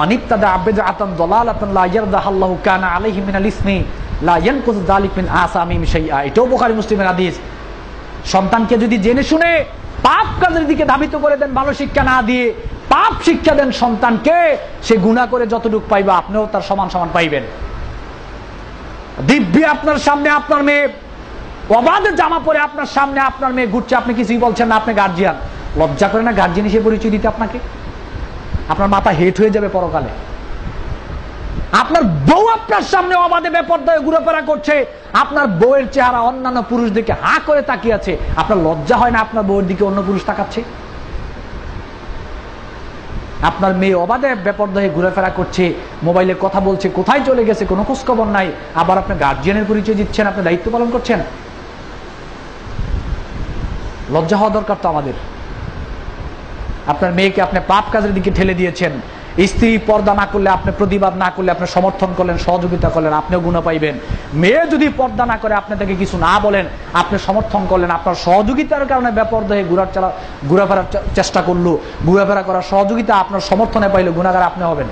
মানিত্তাদা আবেদা আতান দলালাতান লা ইয়ারদাহাল্লাহু কানা সন্তানকে যদি জেনে শুনে পাপ কাজের দিকে ধাবিত করে দেন, ভালো শিক্ষা না দিয়ে পাপ শিক্ষা দেন সন্তানকে, সে গুণা করে যতটুকু পাইবে আপনিও তার সমান সমান পাইবেন। দিব্যি আপনার সামনে আপনার মেয়ে, অবাধে জামা পরে আপনার সামনে আপনার মেয়ে ঘুরছে, আপনি কিছুই বলছেন না, আপনি গার্জিয়ান লজ্জা করে না গার্জিয়ান হিসেবে পরিচয় দিতে আপনাকে? আপনার মাথা হেট হয়ে যাবে পরকালে। আপনার বউ আপনার সামনে অবাধে বেপর্দায় ঘুরেফেরা করছে। আপনার বউয়ের চেহারা অন্যান্য পুরুষ দিকে হা করে তাকিয়ে আছে। আপনার লজ্জা হয় না আপনার বউয়ের দিকে অন্য পুরুষ তাকাচ্ছে? আপনার মেয়ে অবাধে বেপর্দায় ঘুরেফেরা করছে, মোবাইলে কথা বলছে, কোথায় চলে গেছে, কোনো খোঁজখবর নাই। আবার আপনি গার্জিয়ানের পরিচয় দিচ্ছেন, আপনি দায়িত্ব পালন করছেন? লজ্জা হওয়া দরকার তো আমাদের। আপনার মেয়েকে আপনি পাপ কাজের দিকে ঠেলে দিয়েছেন। স্ত্রী পর্দা না করলে আপনি প্রতিবাদ না করলে আপনি সমর্থন করলেন, সহযোগিতা করলেন, আপনিও গুণ পাইবেন। মেয়ে যদি পর্দা না করে, আপনি তাকে কিছু না বলেন, আপনি সমর্থন করলেন, আপনার সহযোগিতার কারণে ব্যাপার দেহে ঘুরার চালা ঘুরাফেরার চেষ্টা করল, ঘুরাফেরা করার সহযোগিতা আপনার সমর্থনে পাইলে গুণাগার আপনি হবেন।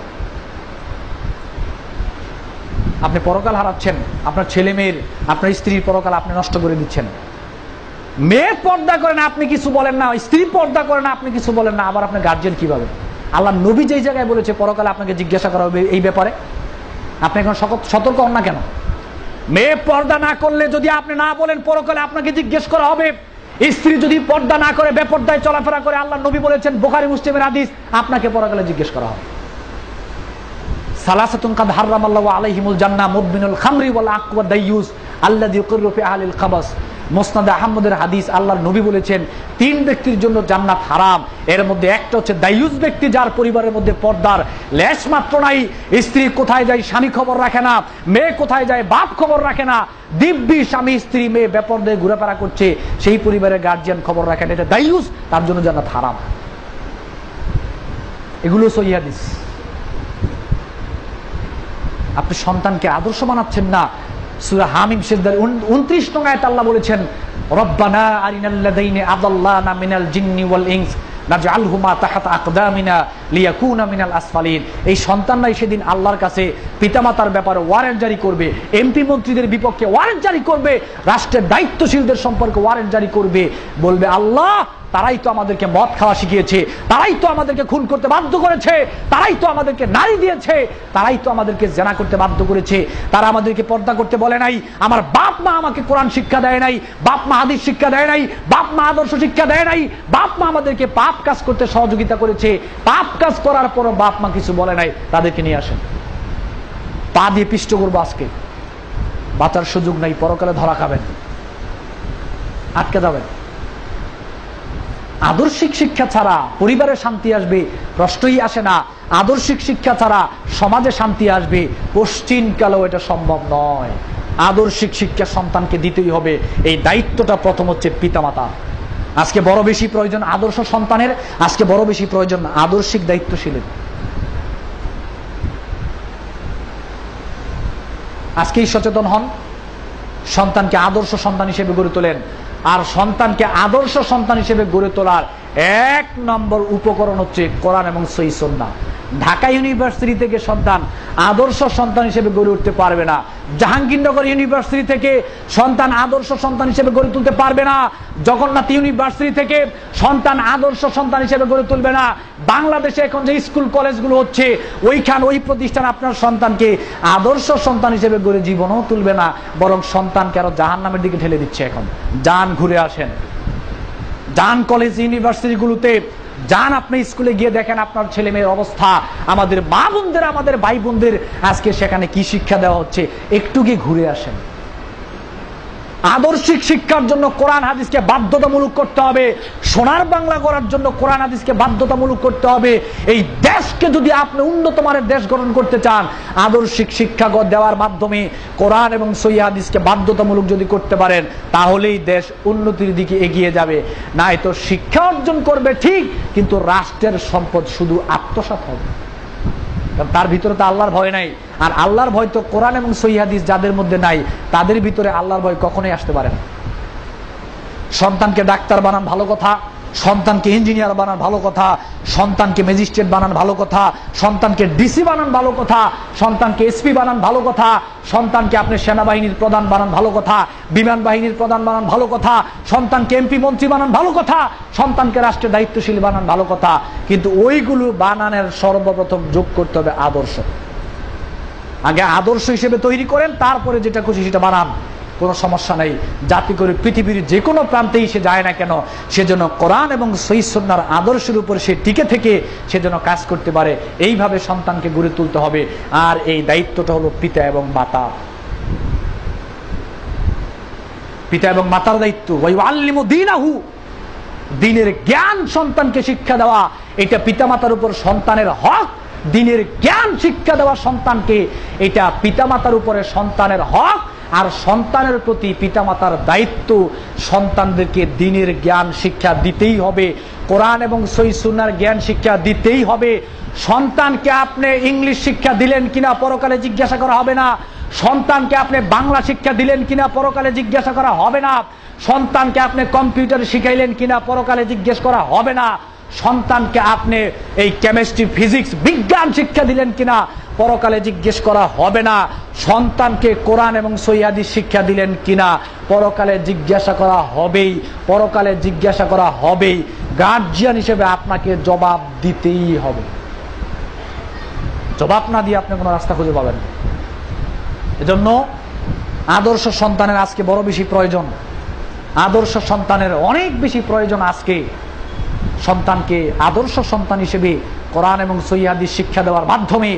আপনি পরকাল হারাচ্ছেন, আপনার ছেলে মেয়ের, আপনার স্ত্রীর পরকাল আপনি নষ্ট করে দিচ্ছেন। মেয়ে পর্দা করেন আপনি কিছু বলেন না, স্ত্রী পর্দা করেন আপনি কিছু বলেন না, আবার আপনার গার্জেন কীভাবে? আল্লাহ নবী যেই জায়গায় বলেছে, পরকালে আপনাকে জিজ্ঞাসা করা হবে এই ব্যাপারে। আপনি এখন সতর্ক হন না কেন? মেয়ে পর্দা না করলে যদি আপনি না বলেন, পরকালে আপনাকে জিজ্ঞেস করা হবে। স্ত্রী যদি পর্দা না করে, বেপর্দায় চলাফেরা করে, আল্লাহ নবী বলেছেন, বোখারি, মুসলিমের আদিস আপনাকে পরকালে জিজ্ঞেস করা হবে। সালাসাতুন কাদ হাররামাল্লাহু আলাইহিমুল জান্নাহ, মুদমিনুল খামরি ওয়াল আকওয়া দাইয়ুস আল্লাযী ইউকিরু ফি আহলিল খাবাস। মোসনাদে আহমদের হাদিস আল্লাহর নবী বলেছেন, তিন ব্যক্তির জন্য জান্নাত হারাম। এর মধ্যে একটা হচ্ছে দায়ুস ব্যক্তি যার পরিবারের মধ্যে পর্দার লেশ মাত্র নাই, স্ত্রী কোথায় যায় স্বামী খবর রাখে না, মেয়ে কোথায় যায় বাপ খবর রাখে না, দিব্যি স্বামী, স্ত্রী, মেয়ে ব্যাপার দিয়ে ঘুরেফেরা করছে, সেই পরিবারের গার্জিয়ান খবর রাখে না। এটা দায়ুস তার জন্য জান্নাত হারাম। এগুলো সহি আপনি সন্তানকে আদর্শ বানাচ্ছেন না সুরা হামিম সিদ্দার উনত্রিশ নং তাল্লা বলেছেন, রব্বানা আরিনাল্লাদাইনে আদাল্লানা মিনাল জিন্নি ওয়াল ইনস, নাজআলহুমা তাহাত আকদামিনা লিয়াকুনা মিনাল আসফালিন। এই সন্তানরাই সেদিন আল্লাহর কাছে পিতামাতার ব্যাপারে ওয়ারেন্ট জারি করবে। এমপি মন্ত্রীদের বিপক্ষে ওয়ারেন্ট জারি করবে। রাষ্ট্রের দায়িত্বশীলদের সম্পর্কে ওয়ারেন্ট জারি করবে। বলবে, আল্লাহ, তারাই তো আমাদেরকে মদ খাওয়া শিখিয়েছে। তারাই তো আমাদেরকে খুন করতে বাধ্য করেছে। তারাই তো আমাদেরকে নারী দিয়েছে। তারাই তো আমাদেরকে জেনা করতে বাধ্য করেছে। তারা আমাদেরকে পর্দা করতে বলে নাই। আমার বাপ মা আমাকে কোরআন শিক্ষা দেয় নাই। বাপ মা হাদিস শিক্ষা দেয় নাই। বাপ মা আদর্শ শিক্ষা দেয় নাই। বাপ মা আমাদেরকে পাপ কাজ করতে সহযোগিতা করেছে। পাপ কাজ করার পরও বাপ মা কিছু বলে নাই, তাদেরকে নিয়ে আসেন। পা দিয়ে পিষ্ট করব আজকে। বাঁচার সুযোগ নাই, পরকালে ধরা খাবেন। আটকে যাবেন। আদর্শিক শিক্ষা ছাড়া পরিবারে শান্তি আসবে, প্রশ্নই আসে না। আদর্শিক শিক্ষা ছাড়া সমাজে শান্তি আসবে পশ্চিম কালেও এটা সম্ভব নয়। আদর্শিক শিক্ষা সন্তানকে দিতেই হবে। এই দায়িত্বটা প্রথম হচ্ছে পিতামাতা। আজকে বড় বেশি প্রয়োজন আদর্শ সন্তানের, আজকে বড় বেশি প্রয়োজন আদর্শিক দায়িত্বশীলের। আজকেই সচেতন হন, সন্তানকে আদর্শ সন্তান হিসেবে গড়ে তোলেন। আর সন্তানকে আদর্শ সন্তান হিসেবে গড়ে তোলার এক নম্বর উপকরণ হচ্ছে কোরআন এবং সই সন্না ঢাকা ইউনিভার্সিটি থেকে সন্তান, আদর্শ সন্তান হিসেবে গড়ে উঠতে পারবে না। জাহাঙ্গীরনগর ইউনিভার্সিটি থেকে সন্তান, আদর্শ সন্তান হিসেবে গড়ে তুলতে পারবে না। জগন্নাথ ইউনিভার্সিটি থেকে সন্তান, আদর্শ সন্তান হিসেবে গড়ে তুলবে না। বাংলাদেশে এখন যে স্কুল, কলেজগুলো হচ্ছে, ওইখান, ওই প্রতিষ্ঠান আপনার সন্তানকে আদর্শ সন্তান হিসেবে গড়ে জীবনও তুলবে না। বরং সন্তানকে আরও জাহান নামের দিকে ঠেলে দিচ্ছে এখন। যান ঘুরে আসেন। যান কলেজ, ইউনিভার্সিটিগুলোতে যান আপনি স্কুলে গিয়ে দেখেন আপনার ছেলে মেয়ের অবস্থা। আমাদের মা বোনদের, আমাদের ভাই বোনদের আজকে সেখানে কি শিক্ষা দেওয়া হচ্ছে? একটু গিয়ে ঘুরে আসেন। আদর্শিক শিক্ষার জন্য কোরআন হাদিসকে বাধ্যতামূলক করতে হবে। সোনার বাংলা করার জন্য কোরআন হাদিসকে বাধ্যতামূলক করতে হবে। এই দেশকে যদি আপনি উন্নত মানের দেশ গঠন করতে চান, আদর্শিক শিক্ষা দেওয়ার মাধ্যমে কোরআন এবং সই হাদিসকে বাধ্যতামূলক যদি করতে পারেন, তাহলেই দেশ উন্নতির দিকে এগিয়ে যাবে। না তো শিক্ষা অর্জন করবে ঠিক, কিন্তু রাষ্ট্রের সম্পদ শুধু আত্মসাত হবে। তার ভিতরে তো আল্লাহর ভয় নাই। আর আল্লাহর ভয় তো কোরআন এবং সহিহাদিস যাদের মধ্যে নাই, তাদের ভিতরে আল্লাহর ভয় কখনোই আসতে পারে না। সন্তানকে ডাক্তার বানান ভালো কথা সন্তানকে ইঞ্জিনিয়ার বানান ভালো কথা, সন্তানকে ম্যাজিস্ট্রেট বানান ভালো কথা, সন্তানকে ডিসি বানান ভালো কথা, সন্তানকে এসপি বানান ভালো কথা, সন্তানকে আপনি সেনাবাহিনীর প্রধান বানান ভালো কথা, বিমান বাহিনীর প্রধান বানান ভালো কথা, সন্তানকে এমপি মন্ত্রী বানান ভালো কথা, সন্তানকে রাষ্ট্রের দায়িত্বশীল বানান ভালো কথা। কিন্তু ওইগুলো বানানের সর্বপ্রথম যোগ করতে হবে আদর্শ। আগে আদর্শ হিসেবে তৈরি করেন, তারপরে যেটা খুশি সেটা বানান। কোনো সমস্যা নেই। জাতি করে পৃথিবীর যে কোনো প্রান্তেই সে যায় না কেন সেজন্য কোরআন এবং সৈসন্নার আদর্শের উপর সে টিকে থেকে সেজন্য কাজ করতে পারে, এইভাবে সন্তানকে গড়ে তুলতে হবে। আর এই দায়িত্বটা হলো পিতা এবং মাতা। পিতা এবং মাতার দায়িত্ব। দিনাহু। দিনের জ্ঞান সন্তানকে শিক্ষা দেওয়া, এটা পিতামাতার উপর সন্তানের হক। দিনের জ্ঞান শিক্ষা দেওয়া সন্তানকে, এটা পিতামাতার উপরে সন্তানের হক। আর সন্তানের প্রতি পিতামাতার দায়িত্ব সন্তানদেরকে দিনের জ্ঞান শিক্ষা দিতেই হবে, কোরআন এবং সই সুনার জ্ঞান শিক্ষা দিতেই হবে। সন্তানকে আপনি ইংলিশ শিক্ষা দিলেন কিনা পরকালে জিজ্ঞাসা করা হবে না। সন্তানকে আপনি বাংলা শিক্ষা দিলেন কিনা পরকালে জিজ্ঞাসা করা হবে না। সন্তানকে আপনি কম্পিউটার শিখাইলেন কিনা পরকালে জিজ্ঞেস করা হবে না। সন্তানকে আপনি এই কেমিস্ট্রি ফিজিক্স বিজ্ঞান শিক্ষা দিলেন কিনা, পরকালে জিজ্ঞেস করা হবে না। সন্তানকে কোরআন এবং সৈয়াদি শিক্ষা দিলেন কিনা, পরকালে জিজ্ঞাসা করা হবেই, পরকালে জিজ্ঞাসা করা হবেই। গার্জিয়ান হিসেবে আপনাকে জবাব দিতেই হবে। জবাব না দিয়ে আপনি কোনো রাস্তা খুঁজে পাবেন না। এজন্য আদর্শ সন্তানের আজকে বড় বেশি প্রয়োজন। আদর্শ সন্তানের অনেক বেশি প্রয়োজন আজকে। সন্তানকে আদর্শ সন্তান হিসেবে কোরআন এবং সৈয়াদি শিক্ষা দেওয়ার মাধ্যমে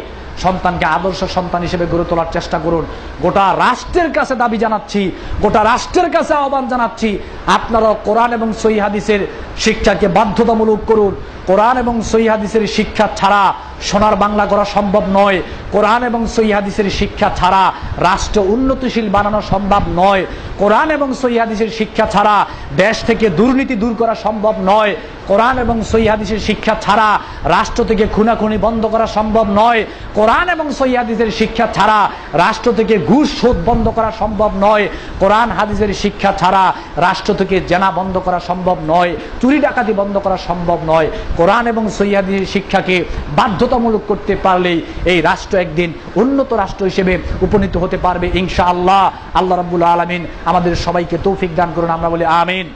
সন্তানকে আদর্শ সন্তান হিসেবে গড়ে তোলার চেষ্টা করুন। গোটা রাষ্ট্রের কাছে দাবি জানাচ্ছি, গোটা রাষ্ট্রের কাছে আহ্বান জানাচ্ছি আপনারা কোরআন এবং সৈহাদিসের শিক্ষাকে বাধ্যতামূলক করুন। কোরআন এবং সৈহাদিসের শিক্ষা ছাড়া সোনার বাংলা করা সম্ভব নয়। কোরআন এবং সৈহাদিসের শিক্ষা ছাড়া রাষ্ট্র উন্নতিশীল বানানো সম্ভব নয়। কোরআন এবং সৈহাদিসের শিক্ষা ছাড়া দেশ থেকে দুর্নীতি দূর করা সম্ভব নয়। কোরআন এবং সৈহাদিসের শিক্ষা ছাড়া রাষ্ট্র থেকে খুনাখুনি বন্ধ করা সম্ভব নয়। কোরআন এবং সৈহাদিসের শিক্ষা ছাড়া রাষ্ট্র থেকে ঘুষ সুদ বন্ধ করা সম্ভব নয়। কোরআন হাদিসের শিক্ষা ছাড়া রাষ্ট্র থেকে জেনা বন্ধ করা সম্ভব নয়। চুরি ডাকাতি বন্ধ করা সম্ভব নয়। কোরআন এবং সৈয়াদির শিক্ষাকে বাধ্যতামূলক করতে পারলেই এই রাষ্ট্র একদিন উন্নত রাষ্ট্র হিসেবে উপনীত হতে পারবে ইনশা আল্লাহ আল্লাহ রাবুল আলমিন আমাদের সবাইকে তৌফিক দান করুন, আমরা বলি আমিন।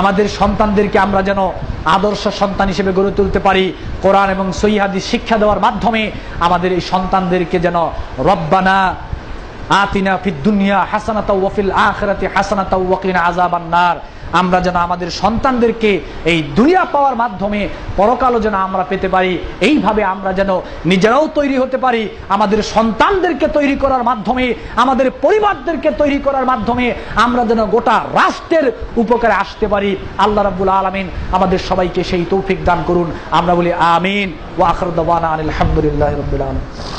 আমাদের সন্তানদেরকে আমরা যেন আদর্শ সন্তান হিসেবে গড়ে তুলতে পারি, কোরআন এবং সৈহাদি শিক্ষা দেওয়ার মাধ্যমে আমাদের এই সন্তানদেরকে যেন রব্বানা আতিনা ফিদ দুনিয়া হাসানাতা ওয়াফিল আখিরাতি হাসানাতা ওয়াকিনা আযাবান নার। আমরা যেন আমাদের সন্তানদেরকে এই দুনিয়া পাওয়ার মাধ্যমে পরকালও যেন আমরা পেতে পারি। এইভাবে আমরা যেন নিজেরাও তৈরি হতে পারি, আমাদের সন্তানদেরকে তৈরি করার মাধ্যমে, আমাদের পরিবারদেরকে তৈরি করার মাধ্যমে আমরা যেন গোটা রাষ্ট্রের উপকারে আসতে পারি। আল্লাহ রাব্বুল আলমিন আমাদের সবাইকে সেই তৌফিক দান করুন। আমরা বলি আমিন। ও আখরদান আলহামদুলিল্লাহ রবিল আলম